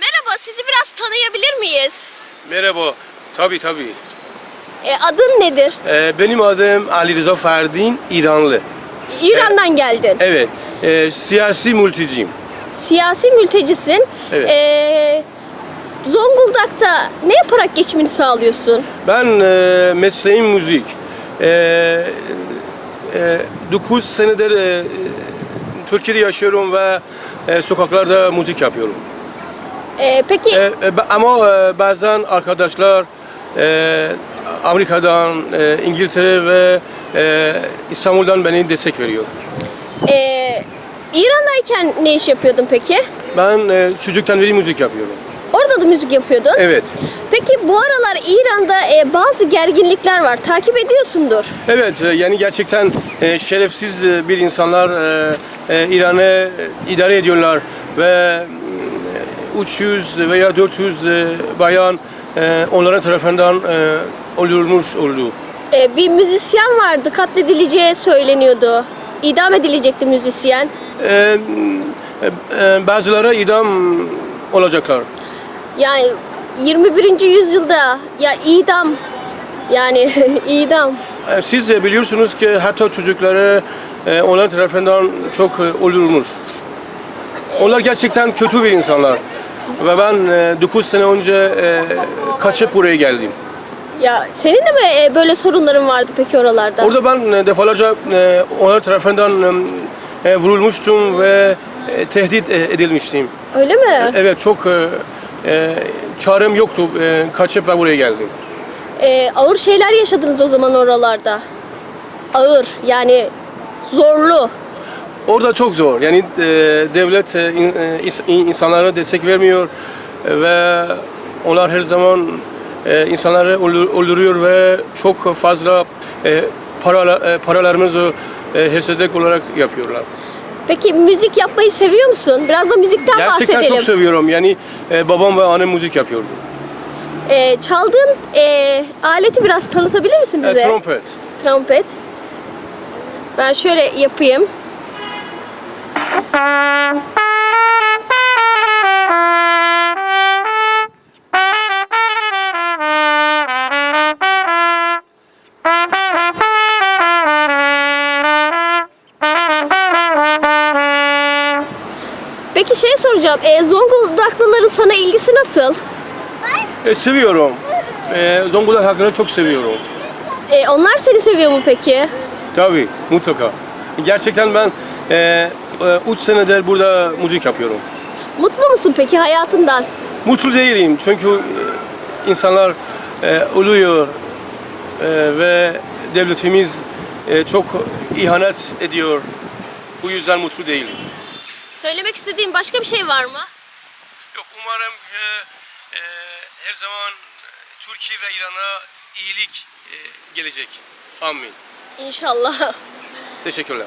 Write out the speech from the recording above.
merhaba, sizi biraz tanıyabilir miyiz? Merhaba. Tabii tabii. E, adın nedir? Ee, benim adım Ali Rıza Ferdin, İranlı. İran'dan geldin. Evet. Ee, siyasi mülteciyim. Siyasi mültecisin. Evet. E, Zonguldak'ta ne yaparak geçimini sağlıyorsun? Ben e, mesleğim müzik. Ee, e, 9 senedir e, Türkiye'de yaşıyorum ve e, sokaklarda müzik yapıyorum. E, peki E, e, ama e, bazen arkadaşlar e, Amerika'dan, e, İngiltere ve e, İstanbul'dan beni destek veriyor. e, İran'dayken ne iş yapıyordun peki? Ben e, çocuktan beri müzik yapıyorum. Orada da müzik yapıyordun. Evet. Peki bu aralar İran'da e, bazı gerginlikler var. Takip ediyorsundur. Evet, e, yani gerçekten e, şerefsiz e, bir insanlar e, e, İran'ı idare ediyorlar ve 300 veya 400 e, bayan e, onların tarafından e, öldürülmüş oldu. Bir müzisyen vardı katledileceği söyleniyordu. İdam edilecekti müzisyen. Bazıları idam olacaklar. Yani 21. yüzyılda ya idam yani idam. Siz de biliyorsunuz ki hatta çocukları onların tarafından çok öldürülmüş. Onlar gerçekten kötü bir insanlar. Ve ben e, 9 sene önce e, kaçıp buraya geldim. Ya senin de mi e, böyle sorunların vardı peki oralarda? Orada ben e, defalarca e, onlar tarafından e, vurulmuştum ve e, tehdit e, edilmiştim. Öyle mi? Evet çok e, e, çarem yoktu. E, kaçıp ve buraya geldim. E, ağır şeyler yaşadınız o zaman oralarda. Ağır yani zorlu. Orada çok zor. Yani e, devlet e, e, ins- in- insanlara destek vermiyor e, ve onlar her zaman e, insanları öldür- öldürüyor ve çok fazla e, para, e, paralarımızı e, hırsızlık olarak yapıyorlar. Peki müzik yapmayı seviyor musun? Biraz da müzikten Gerçekten bahsedelim. çok seviyorum. Yani e, babam ve annem müzik yapıyordu. E, çaldığın e, aleti biraz tanıtabilir misin E, bize? trompet. Trompet. Ben şöyle yapayım. Peki şey soracağım. E, Zonguldaklıların sana ilgisi nasıl? E, seviyorum. E, Zonguldak halkını çok seviyorum. E, onlar seni seviyor mu peki? Tabii, mutlaka. Gerçekten ben 3 senedir burada müzik yapıyorum. Mutlu musun peki hayatından? Mutlu değilim çünkü e, insanlar e, ölüyor e, ve devletimiz e, çok ihanet ediyor. Bu yüzden mutlu değilim. Söylemek istediğin başka bir şey var mı? Yok umarım e, e, her zaman Türkiye ve İran'a iyilik e, gelecek. Amin. İnşallah. Teşekkürler.